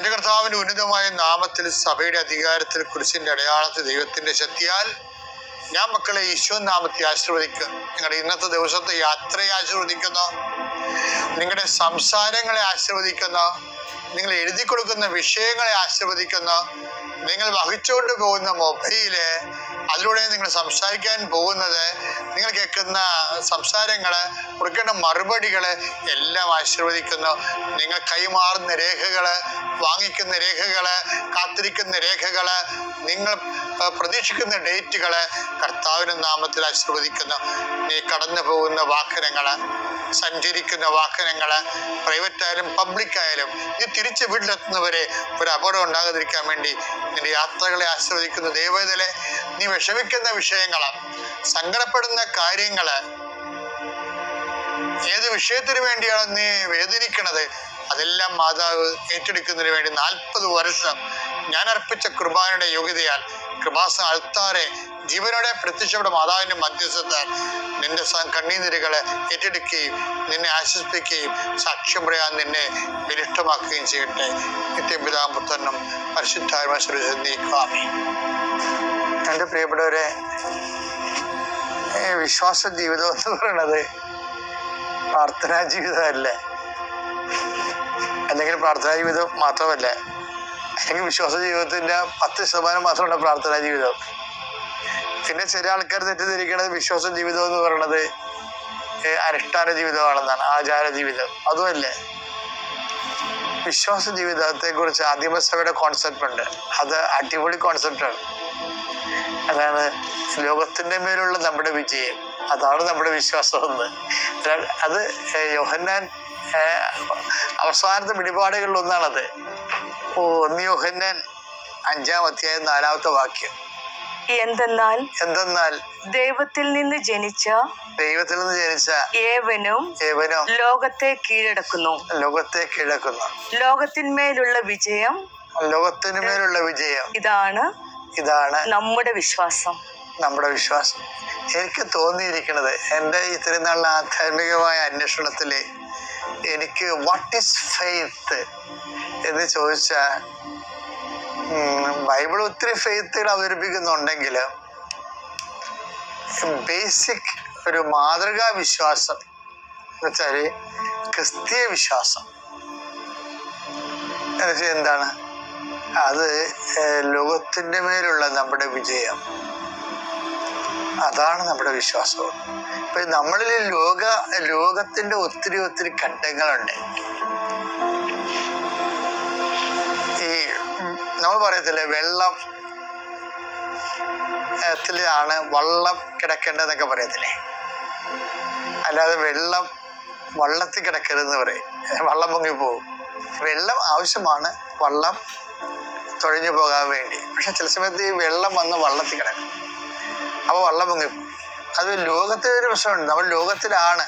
എന്റെ കർത്താവിന്റെ ഉന്നതമായ നാമത്തിൽ സഭയുടെ അധികാരത്തിൽ കുരിശിന്റെ അടയാളത്തിൽ ദൈവത്തിന്റെ ശക്തിയാൽ ഞാൻ മക്കളെ ഈശോ നാമത്തെ ആശീർവദിക്കുക. നിങ്ങളുടെ ഇന്നത്തെ ദിവസത്തെ യാത്രയെ ആശീർവദിക്കുന്നു. നിങ്ങളുടെ സംസാരങ്ങളെ ആശീർവദിക്കുന്ന നിങ്ങൾ എഴുതി കൊടുക്കുന്ന വിഷയങ്ങളെ ആശീർവദിക്കുന്ന നിങ്ങൾ വഹിച്ചുകൊണ്ട് പോകുന്ന മൊബൈൽ അതിലൂടെ നിങ്ങൾ സംസാരിക്കാൻ പോകുന്നത് നിങ്ങൾ കേൾക്കുന്ന സംസാരങ്ങൾ കൊടുക്കേണ്ട മറുപടികൾ എല്ലാം ആശീർവദിക്കുന്നു. നിങ്ങൾ കൈമാറുന്ന രേഖകൾ വാങ്ങിക്കുന്ന രേഖകൾ കാത്തിരിക്കുന്ന രേഖകൾ നിങ്ങൾ പ്രതീക്ഷിക്കുന്ന ഡേറ്റുകൾ കർത്താവിന്റെ നാമത്തിൽ ആശീർവദിക്കുന്നു. നീ കടന്നു പോകുന്ന വാഹനങ്ങൾ സഞ്ചരിക്കുന്ന വാഹനങ്ങൾ പ്രൈവറ്റ് ആയാലും പബ്ലിക് ആയാലും നീ തിരിച്ച് വീട്ടിലെത്തുന്നവരെ ഒരു അപകടം ഉണ്ടാകാതിരിക്കാൻ വേണ്ടി നിന്റെ യാത്രകളെ ആസ്വദിക്കുന്ന ദൈവത്തിലെ നീ വിഷമിക്കുന്ന വിഷയങ്ങൾ സങ്കടപ്പെടുന്ന കാര്യങ്ങൾ ഏത് വിഷയത്തിന് വേണ്ടിയാണ് നീ വേദനിക്കണത്? അതെല്ലാം മാതാവ് ഏറ്റെടുക്കുന്നതിന് വേണ്ടി നാൽപ്പത് വർഷം ഞാൻ അർപ്പിച്ച കുർബാനയുടെ യോഗ്യതയാൽ കൃപാസ അടുത്താരെ ജീവനോടെ പ്രത്യക്ഷപ്പെട്ട മാതാവിന്റെ മധ്യസ്ഥത്താൽ. നിന്റെ കണ്ണീനിരകളെ ഏറ്റെടുക്കുകയും നിന്നെ ആശ്വസിപ്പിക്കുകയും സാക്ഷ്യം പറയാൻ നിന്നെ ബലിഷ്ടമാക്കുകയും ചെയ്യട്ടെ. നിത്യപിതാപുത്രനും പരിശുദ്ധാത്മാശ്രീ എന്റെ പ്രിയപ്പെട്ടവരെ വിശ്വാസ ജീവിതം എന്ന് പറയുന്നത് പ്രാർത്ഥനാ ജീവിതമല്ലേ? അല്ലെങ്കിൽ പ്രാർത്ഥനാ ജീവിതം മാത്രമല്ല അല്ലെങ്കിൽ വിശ്വാസ ജീവിതത്തിന്റെ പത്ത് ശതമാനം മാത്രമാണ് പ്രാർത്ഥനാ ജീവിതം. പിന്നെ ചില ആൾക്കാർ തെറ്റിദ്ധരിക്കുന്നത് വിശ്വാസ ജീവിതം എന്ന് പറയുന്നത് അനുഷ്ഠാന ജീവിതമാണെന്നാണ് ആചാര ജീവിതം. അതുമല്ലേ വിശ്വാസ ജീവിതത്തെ കുറിച്ച് ആദിമസഭയുടെ കോൺസെപ്റ്റ് ഉണ്ട്. അത് അടിപൊളി കോൺസെപ്റ്റാണ് അതാണ് ലോകത്തിന്റെ മേലുള്ള നമ്മുടെ വിജയം. അതാണ് നമ്മുടെ വിശ്വാസം എന്ന്. അത് യോഹന്നാൻ അവസാനത്തെ ഓ ഒന്ന് യോഹന്നാൻ അഞ്ചാം അധ്യായം നാലാമത്തെ വാക്യം. എന്തെന്നാൽ? എന്തെന്നാൽ? ദൈവത്തിൽ നിന്ന് ജനിച്ച ദൈവത്തിൽ നിന്ന് ജനിച്ച ഏവനും ഏവനും ലോകത്തെ കീഴടക്കുന്നു. ലോകത്തെ കീഴടക്കുന്നു. ലോകത്തിന്മേലുള്ള വിജയം ലോകത്തിന് മേലുള്ള വിജയം. ഇതാണ് ഇതാണ് നമ്മുടെ വിശ്വാസം. നമ്മുടെ വിശ്വാസം. എനിക്ക് തോന്നിയിരിക്കുന്നത് എന്റെ ഈ തിരുനാളിലെ ആധ്യാത്മികമായ അന്വേഷണത്തിൽ എനിക്ക് വാട്ട് ഈസ് ഫെയ്ത്ത് എന്ന് ചോദിച്ചാൽ ബൈബിൾ ഒത്തിരി ഫെയ്ത്തുകൾ അവതരിപ്പിക്കുന്നുണ്ടെങ്കിൽ ബേസിക് ഒരു മാതൃകാ വിശ്വാസം എന്ന് വെച്ചാൽ ക്രിസ്തീയ വിശ്വാസം. എന്നുവെച്ചാൽ എന്താണ്? അത് ലോകത്തിന്റെ മേലുള്ള നമ്മുടെ വിജയം. അതാണ് നമ്മുടെ വിശ്വാസവും ഇപ്പം നമ്മളിൽ ലോക ലോകത്തിന്റെ ഒത്തിരി ഒത്തിരി ഘട്ടങ്ങളുണ്ട്. നമ്മൾ പറയത്തില്ലേ വെള്ളം ത്തിലാണ് വള്ളം കിടക്കേണ്ടതെന്നൊക്കെ പറയത്തില്ലേ? അല്ലാതെ വെള്ളം വള്ളത്തിൽ കിടക്കരുതെന്ന് പറയും. വള്ളം പൊങ്ങി പോകും. വെള്ളം ആവശ്യമാണ് വള്ളം തുഴഞ്ഞു പോകാൻ വേണ്ടി. പക്ഷെ ചില സമയത്ത് ഈ വെള്ളം വന്ന് വള്ളത്തിൽ കിടക്കും. അപ്പോൾ വള്ളം പൊങ്ങിപ്പോകും അത് ലോകത്തെ ഒരു പ്രശ്നമുണ്ട്. നമ്മൾ ലോകത്തിലാണ്.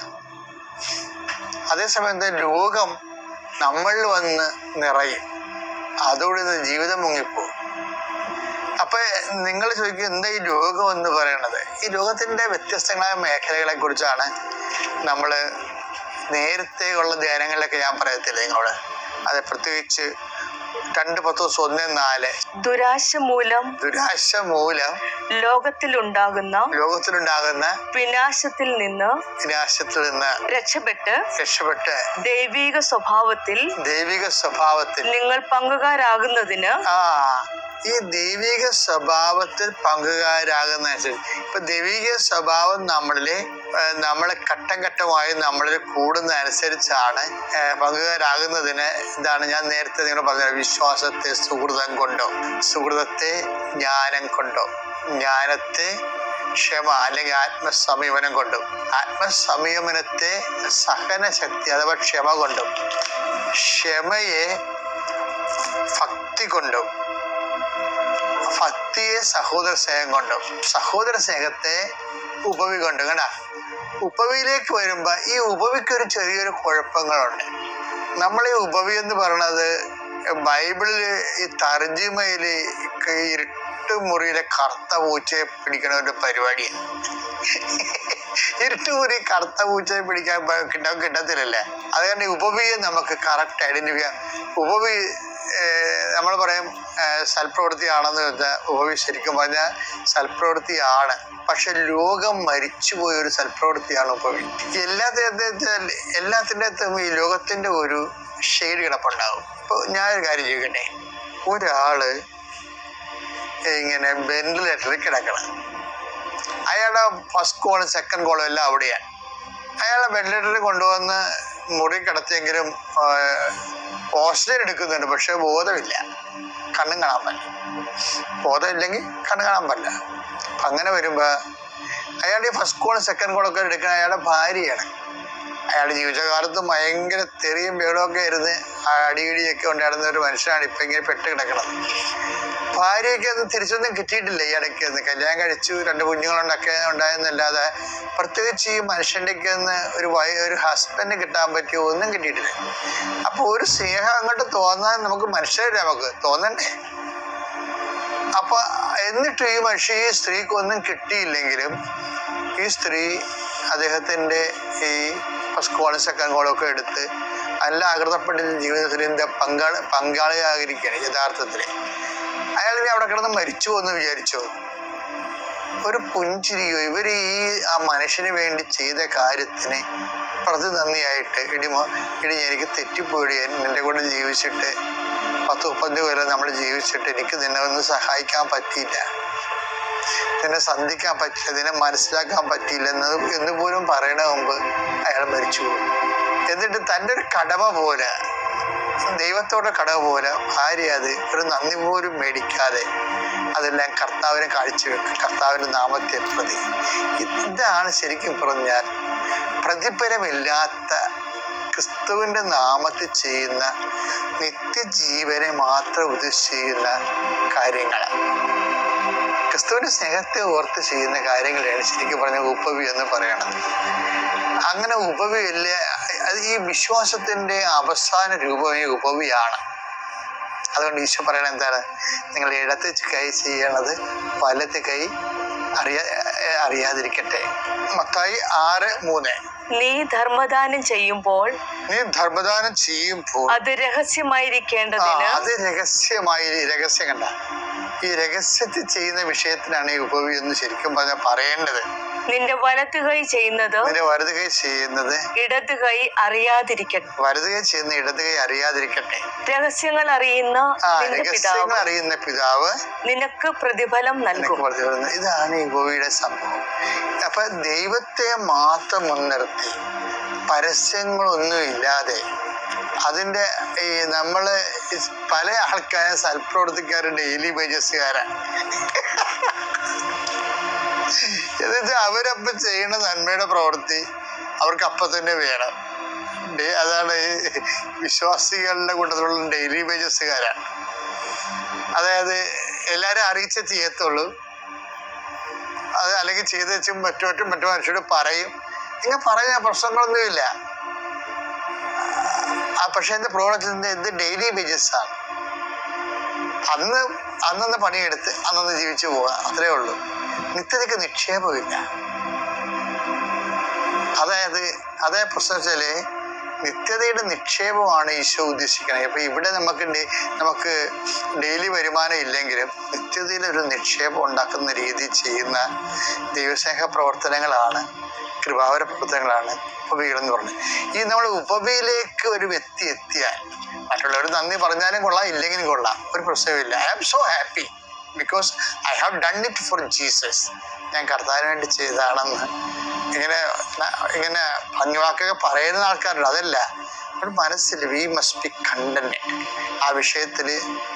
അതേസമയത്ത് ലോകം നമ്മളിൽ വന്ന് നിറയും. അതോടെ ജീവിതം മുങ്ങിപ്പോ അപ്പൊ നിങ്ങൾ ചോദിക്കും എന്താ ഈ രോഗം എന്ന് പറയണത്? ഈ രോഗത്തിന്റെ വ്യത്യസ്തങ്ങളായ മേഖലകളെ കുറിച്ചാണ് നമ്മൾ നേരത്തെ ഉള്ള ധ്യാനങ്ങളിലൊക്കെ ഞാൻ പറയത്തില്ല നിങ്ങളോട്? അത് പ്രത്യേകിച്ച് രണ്ട് പത്ത് ദിവസം ഒന്ന് നാല്. ദുരാശ മൂലം ദുരാശ മൂലം ലോകത്തിലുണ്ടാകുന്ന ലോകത്തിലുണ്ടാകുന്ന വിനാശത്തിൽ നിന്ന് വിനാശത്തിൽ നിന്ന് രക്ഷപ്പെട്ട് രക്ഷപ്പെട്ട് ദൈവിക സ്വഭാവത്തിൽ ദൈവിക സ്വഭാവത്തിൽ നിങ്ങൾ പങ്കുകാരാകുന്നതിന് ആ ഈ ദൈവിക സ്വഭാവത്തിൽ പങ്കുകാരാകുന്ന ഇപ്പൊ ദൈവിക സ്വഭാവം നമ്മളിലെ ഏഹ്, നമ്മളെ ഘട്ടം ഘട്ടമായി നമ്മൾ കൂടുന്നതനുസരിച്ചാണ് പങ്കുകാരാകുന്നതിന് ഇതാണ് ഞാൻ നേരത്തെ നിങ്ങൾ പറഞ്ഞത് വിശ്വാസത്തെ സുഹൃതം കൊണ്ടോ സുഹൃതത്തെ ജ്ഞാനം കൊണ്ടോ ജ്ഞാനത്തെ ക്ഷമ അല്ലെങ്കിൽ ആത്മസംയമനം കൊണ്ടും ആത്മസംയമനത്തെ സഹനശക്തി അഥവാ ക്ഷമ കൊണ്ടും ക്ഷമയെ ഭക്തി കൊണ്ടും ഭക്തിയെ സഹോദര സ്നേഹം കൊണ്ടും സഹോദര സ്നേഹത്തെ ഉപവി കൊണ്ടും കണ്ട? ഉപവിയിലേക്ക് വരുമ്പോൾ ഈ ഉപവിക്ക് ഒരു ചെറിയൊരു കുഴപ്പങ്ങളുണ്ട്. നമ്മൾ ഈ ഉപവി എന്ന് പറയണത് ബൈബിളിൽ ഈ തർജിമയിൽ ഇരുട്ട് മുറിയിലെ കറുത്ത പൂച്ചയെ പിടിക്കണ ഒരു പരിപാടിയാണ്. ഇരുട്ടുമുറി കറുത്ത പൂച്ചയെ പിടിക്കാൻ കിട്ടാൻ കിട്ടത്തില്ലല്ലേ? അത് കാരണം ഈ ഉപവിയെ നമുക്ക് കറക്റ്റ് ഐഡന്റിഫൈ ഉപവി ഏർ, പറയും സൽപ്രവൃത്തിയാണെന്ന് ഉപവി ശരിക്കും പറഞ്ഞാൽ സൽപ്രവൃത്തിയാണ്. പക്ഷെ ലോകം മരിച്ചുപോയ ഒരു സൽപ്രവൃത്തിയാണ് ഉപവി എല്ലാത്തിന്റെ അത്തും ഈ ലോകത്തിന്റെ ഒരു ഷെയ്ഡ് കിടപ്പുണ്ടാകും. ഇപ്പോൾ ഞാനൊരു കാര്യം ചോദിക്കട്ടെ? ഒരാൾ ഇങ്ങനെ വെന്റിലേറ്ററിൽ കിടക്കണം. അയാളുടെ ഫസ്റ്റ് കോളും സെക്കൻഡ് കോളും എല്ലാം അവിടെയാണ്. അയാളെ വെന്റിലേറ്ററിൽ കൊണ്ടുവന്ന് മുറി കിടത്തിയെങ്കിലും ഓക്സിജൻ എടുക്കുന്നുണ്ട് പക്ഷെ ബോധമില്ല. കണ്ണും കാണാൻ പറ്റില്ല. ബോധമില്ലെങ്കിൽ കണ്ണു കാണാൻ പറ്റില്ല. അപ്പം അങ്ങനെ വരുമ്പോൾ അയാളുടെ ഫസ്റ്റ് കോളും സെക്കൻഡ് കോളൊക്കെ എടുക്കുന്ന അയാളുടെ ഭാര്യയാണ്. അയാളുടെ ജീവിതകാലത്ത് ഭയങ്കര തെറിയും ബേളമൊക്കെ ആയിരുന്നു. ആ അടിയിടിയൊക്കെ ഉണ്ടായിരുന്ന ഒരു മനുഷ്യനാണ് ഇപ്പം ഇങ്ങനെ പെട്ട് കിടക്കുന്നത്. ഭാര്യയ്ക്ക് അത് തിരിച്ചൊന്നും കിട്ടിയിട്ടില്ല ഈ ഇടയ്ക്ക്. കല്യാണം കഴിച്ചു രണ്ട് കുഞ്ഞുങ്ങളുണ്ടൊക്കെ ഉണ്ടായെന്നല്ലാതെ പ്രത്യേകിച്ച് ഈ മനുഷ്യന്റെയൊക്കെ ഒന്ന് ഒരു വൈ ഒരു ഹസ്ബൻഡ് കിട്ടാൻ പറ്റിയോ ഒന്നും കിട്ടിയിട്ടില്ല. അപ്പോൾ ഒരു സ്നേഹം അങ്ങോട്ട് തോന്നാൻ നമുക്ക് മനുഷ്യരല്ല നമുക്ക്? തോന്നണ്ടേ? അപ്പൊ എന്നിട്ട് ഈ മനുഷ്യ ഈ സ്ത്രീക്ക് ഒന്നും കിട്ടിയില്ലെങ്കിലും ഈ സ്ത്രീ അദ്ദേഹത്തിന്റെ ഈ കോളും ഒക്കെ എടുത്ത് നല്ല ആകൃതപ്പെട്ട ജീവിതത്തിൽ പങ്കാളി പങ്കാളിയായിരിക്കുകയാണ് യഥാർത്ഥത്തിൽ അയാൾ ഇനി അവിടെ കിടന്ന് മരിച്ചു എന്ന് വിചാരിച്ചോ? ഒരു പുഞ്ചിരിയോ ഇവർ ഈ ആ മനുഷ്യന് വേണ്ടി ചെയ്ത കാര്യത്തിന് പ്രതിനന്ദിയായിട്ട് ഇടിമോ ഇടി എനിക്ക് തെറ്റിപ്പോയി നിന്റെ കൂടെ ജീവിച്ചിട്ട് പത്ത് മുപ്പത് കൊല്ലം നമ്മൾ ജീവിച്ചിട്ട് എനിക്ക് നിന്നെ ഒന്ന് സഹായിക്കാൻ പറ്റിയില്ല. നിന്നെ സന്ധിക്കാൻ പറ്റില്ല നിന്നെ മനസ്സിലാക്കാൻ പറ്റിയില്ല എന്ന് എന്ന് പോലും പറയണ മുമ്പ് അയാൾ മരിച്ചു എന്നിട്ട് തന്റെ ഒരു കടമ പോലെ ദൈവത്തോടെ കടക പോലെ ഭാര്യ അത്. ഒരു നന്ദി പോലും മേടിക്കാതെ അതെല്ലാം കർത്താവിനെ കാഴ്ചവെക്കും കർത്താവിന്റെ നാമത്തെ പ്രതി. ഇതാണ് ശരിക്കും പറഞ്ഞാൽ പ്രതിഫലമില്ലാത്ത ക്രിസ്തുവിന്റെ നാമത്തിൽ ചെയ്യുന്ന നിത്യജീവനെ മാത്രം ഉദ്ദേശിച്ച് ചെയ്യുന്ന കാര്യങ്ങൾ ക്രിസ്തുവിന്റെ സ്നേഹത്തെ ഓർത്ത് ചെയ്യുന്ന കാര്യങ്ങളാണ് ശരിക്കും പറഞ്ഞ ഉപ്പവി എന്ന് പറയണത്. അങ്ങനെ ഉപവിയല്ല അത് ഈ വിശ്വാസത്തിന്റെ അവസാന രൂപമേ ഈ ഉപവിയാണ്. അതുകൊണ്ട് ഈശോ പറയണ എന്താണ്? നിങ്ങൾ ഇടത്ത് കൈ ചെയ്യണത് വലത്ത് കൈ അറിയാ അറിയാതിരിക്കട്ടെ. മത്തായി ആറ് മൂന്ന്. നീ ധർമ്മദാനം ചെയ്യുമ്പോൾ നീ ധർമ്മദാനം ചെയ്യുമ്പോൾ അത് രഹസ്യമായിരിക്കേണ്ടതിന് അത് രഹസ്യമായി രഹസ്യം കണ്ട. ഈ രഹസ്യത്തിൽ ചെയ്യുന്ന വിഷയത്തിനാണ് ഈ ഉപവി എന്ന് ശരിക്കും പറഞ്ഞാൽ പറയേണ്ടത്. നിന്റെ വലത്ത് കൈ ചെയ്യുന്നത് നിന്റെ വലത് കൈ ചെയ്യുന്നത് ഇടത് കൈ അറിയാതിരിക്കട്ടെ. വലത് കൈ ചെയ്യുന്ന ഇടത് കൈ അറിയാതിരിക്കട്ടെ. രഹസ്യങ്ങൾ അറിയുന്ന രഹസ്യങ്ങൾ അറിയുന്ന പിതാവ് നിനക്ക് പ്രതിഫലം നൽകും. ഇതാണ് ഈ ഗോവിയുടെ സംഭവം. അപ്പൊ ദൈവത്തെ മാത്രം മുൻനിർത്തി പരസ്യങ്ങളൊന്നും ഇല്ലാതെ അതിന്റെ ഈ നമ്മൾ പല ആൾക്കാരെ സൽപ്രവർത്തിക്കാറ് ഡെയിലി വേജസ്സുകാരാണ് എന്നിട്ട് അവരപ്പം ചെയ്യുന്ന നന്മയുടെ പ്രവൃത്തി അവർക്ക് അപ്പം തന്നെ വേണം. അതാണ് വിശ്വാസികളുടെ കൂട്ടത്തിലുള്ള ഡെയിലി വേജസ്സുകാരാണ് അതായത് എല്ലാവരും അറിയിച്ചേ ചെയ്യത്തുള്ളൂ. അത് അല്ലെങ്കിൽ ചെയ്ത് വെച്ചും മറ്റു മറ്റും മനുഷ്യരോട് പറയും. ഇങ്ങനെ പറഞ്ഞ പ്രശ്നങ്ങളൊന്നുമില്ല. പക്ഷെ എന്റെ പ്രോഡക്റ്റ് എന്ത് ഡെയിലി വേജസ് ആണ്. അന്ന് അന്നന്ന് പണിയെടുത്ത് അന്നന്ന് ജീവിച്ചു പോവുക. അത്രേ ഉള്ളൂ. നിത്യതയ്ക്ക് നിക്ഷേപമില്ല. അതായത് അതേ പ്രശ്നം വെച്ചാൽ നിത്യതയുടെ നിക്ഷേപമാണ് ഈശോ ഉദ്ദേശിക്കുന്നത് ഇപ്പൊ ഇവിടെ നമുക്ക് നമുക്ക് ഡെയിലി വരുമാനം ഇല്ലെങ്കിലും നിത്യതയിൽ ഒരു നിക്ഷേപം ഉണ്ടാക്കുന്ന രീതി ചെയ്യുന്ന ദൈവസ്നേഹ പ്രവർത്തനങ്ങളാണ് കൃപാവര പ്രവർത്തനങ്ങളാണ് ഉപവികൾ എന്ന് പറഞ്ഞത്. ഈ നമ്മൾ ഉപവിയിലേക്ക് ഒരു വ്യക്തി എത്തിയാൽ മറ്റുള്ളവർ നന്ദി പറഞ്ഞാലും കൊള്ളാം ഇല്ലെങ്കിലും കൊള്ളാം. ഒരു പ്രശ്നമില്ല I am so happy because I have done it for Jesus ഞാൻ കർത്താവിന് വേണ്ടി ചെയ്തതാണെന്ന്. ഇങ്ങനെ ഇങ്ങനെ ഭംഗിവാക്കൊക്കെ പറയുന്ന ആൾക്കാരുണ്ട്. അതല്ല ഒരു മനസ്സിൽ വി മസ്റ്റ് ബി കണ്ടന്റ് ആ വിഷയത്തിൽ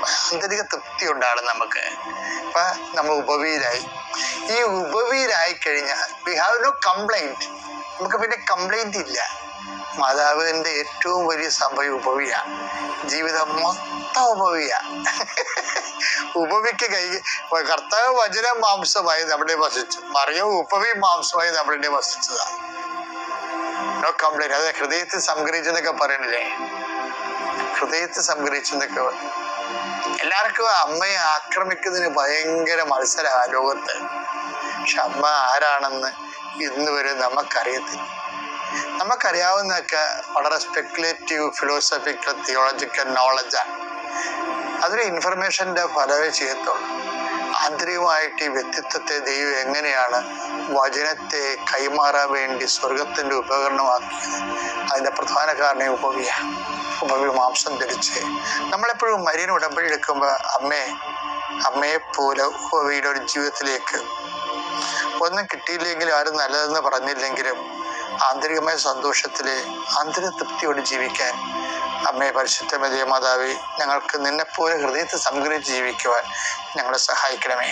ആന്തരിക തൃപ്തി ഉണ്ടാകും നമുക്ക്. അപ്പൊ നമ്മൾ ഉപവിയിലായി. ഈ ഉപവിയിലായി കഴിഞ്ഞാൽ വി ഹാവ് നോ കംപ്ലൈന്റ് നമുക്ക് പിന്നെ കംപ്ലൈന്റ് ഇല്ല. മാതാവിന്റെ ഏറ്റവും വലിയ സംഭവം ഉപവിയാണ് ജീവിതം മൊത്തം ഉപവിയാണ് ഉപവിക്ക് കൈ കർത്താവ് വചന മാംസമായി നമ്മുടെ വസിച്ചു. മറിയോ ഉപവി മാംസമായി നമ്മുടെ വസിച്ചതാണ് നോ കംപ്ലൈന്റ് അത് ഹൃദയത്തിൽ സംഗ്രഹിച്ചെന്നൊക്കെ പറയണില്ലേ? ഹൃദയത്തിൽ സംഗ്രഹിച്ചെന്നൊക്കെ. എല്ലാവർക്കും അമ്മയെ ആക്രമിക്കുന്നതിന് ഭയങ്കര മത്സരമാണ് ലോകത്ത്. പക്ഷെ അമ്മ ആരാണെന്ന് ഇന്ന് വരെ നമുക്കറിയത്തില്ല. നമുക്കറിയാവുന്നതൊക്കെ വളരെ സ്പെക്കുലേറ്റീവ് ഫിലോസഫിക്കൽ തിയോളജിക്കൽ നോളജാണ് അതൊരു ഇൻഫർമേഷന്റെ ഫലമേ ചെയ്യത്തുള്ളൂ. ആന്തരികമായിട്ട് ഈ വ്യക്തിത്വത്തെ ദൈവം എങ്ങനെയാണ് വചനത്തെ കൈമാറാൻ വേണ്ടി സ്വർഗത്തിന്റെ ഉപകരണമാക്കിയത്? അതിന്റെ പ്രധാന കാരണം ഉപവിയ ഉപവി മാംസം ധരിച്ച്. നമ്മളെപ്പോഴും മരിയൻ ഉടമ്പടി എടുക്കുമ്പോൾ അമ്മേ അമ്മയെ പോലെ ഉപവിയുടെ ഒരു ജീവിതത്തിലേക്ക്. ഒന്നും കിട്ടിയില്ലെങ്കിലും ആരും നല്ലതെന്ന് പറഞ്ഞില്ലെങ്കിലും ആന്തരികമായ സന്തോഷത്തിൽ ആന്തരിക തൃപ്തിയോട് ജീവിക്കാൻ അമ്മയെ പരിശുദ്ധമതേ മാതാവി ഞങ്ങൾക്ക് നിന്നെപ്പോലെ ഹൃദയത്തെ സംഗ്രഹിച്ച് ജീവിക്കുവാൻ ഞങ്ങളെ സഹായിക്കണമേ.